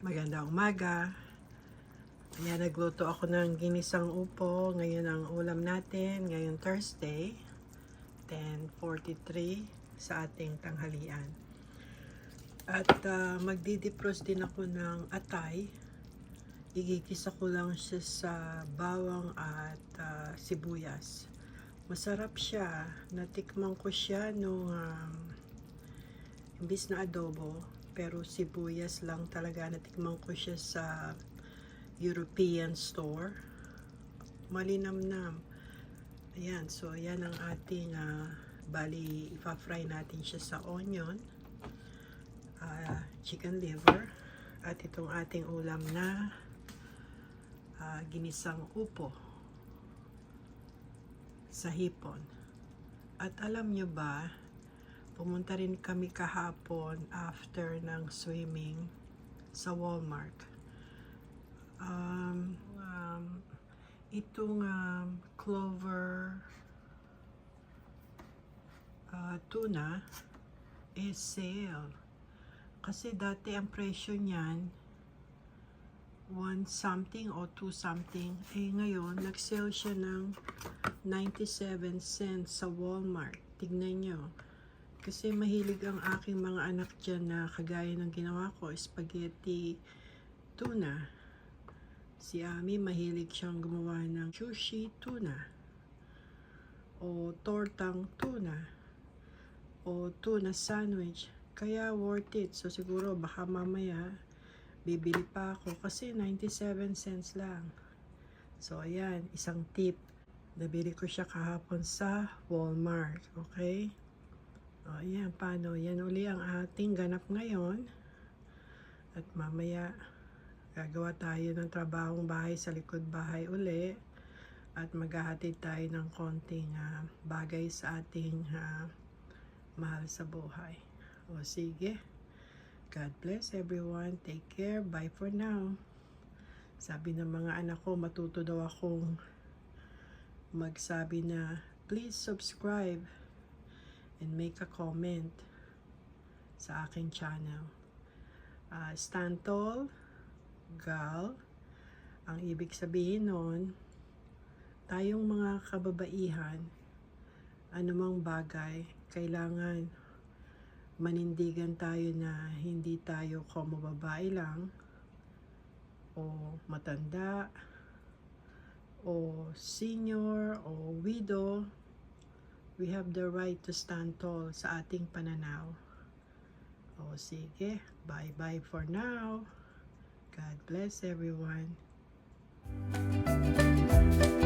Magandang umaga. Ayan, nagluto ako ng ginisang upo. Ngayon ang ulam natin, ngayon Thursday, 10.43 sa ating tanghalian. At uh, magdidipros din ako ng atay. Igigisa ko lang siya sa bawang at ah, sibuyas. Masarap siya. Natikman ko siya nung um, imbis na adobo, pero sibuyas lang talaga. Natikman ko siya sa European store. Malinamnam. Ayan, so yan ang ating ah, bali, ipa-fry natin siya sa onion, ah, chicken liver, at itong ating ulam na ah, ginisang upo sa hipon. At alam nyo ba, pumunta rin kami kahapon after ng swimming sa Walmart. Um, um, itong um, clover uh, tuna is sale. Kasi dati ang presyo niyan 1 something o 2 something. Eh ngayon, nag-sale siya ng 97 cents sa Walmart. Tignan nyo. Kasi mahilig ang aking mga anak dyan na kagaya ng ginawa ko, spaghetti tuna. Si Ami mahilig siyang gumawa ng sushi tuna. O tortang tuna. O tuna sandwich. Kaya worth it. So siguro baka mamaya bibili pa ako kasi 97 cents lang. So ayan, isang tip. Nabili ko siya kahapon sa Walmart. Okay? O ayan, paano? Yan uli ang ating ganap ngayon. At mamaya, gagawa tayo ng trabahong bahay sa likod bahay uli. At maghahatid tayo ng konting ah, bagay sa ating ah, mahal sa buhay. O sige. God bless everyone. Take care. Bye for now. Sabi ng mga anak ko, matuto daw akong magsabi na please subscribe and make a comment sa aking channel. Uh, stand tall, gal. Ang ibig sabihin nun, tayong mga kababaihan, anumang bagay, kailangan manindigan tayo na hindi tayo como babae lang o matanda o senior o widow we have the right to stand tall sa ating pananaw. O sige, bye-bye for now. God bless everyone. Thank you.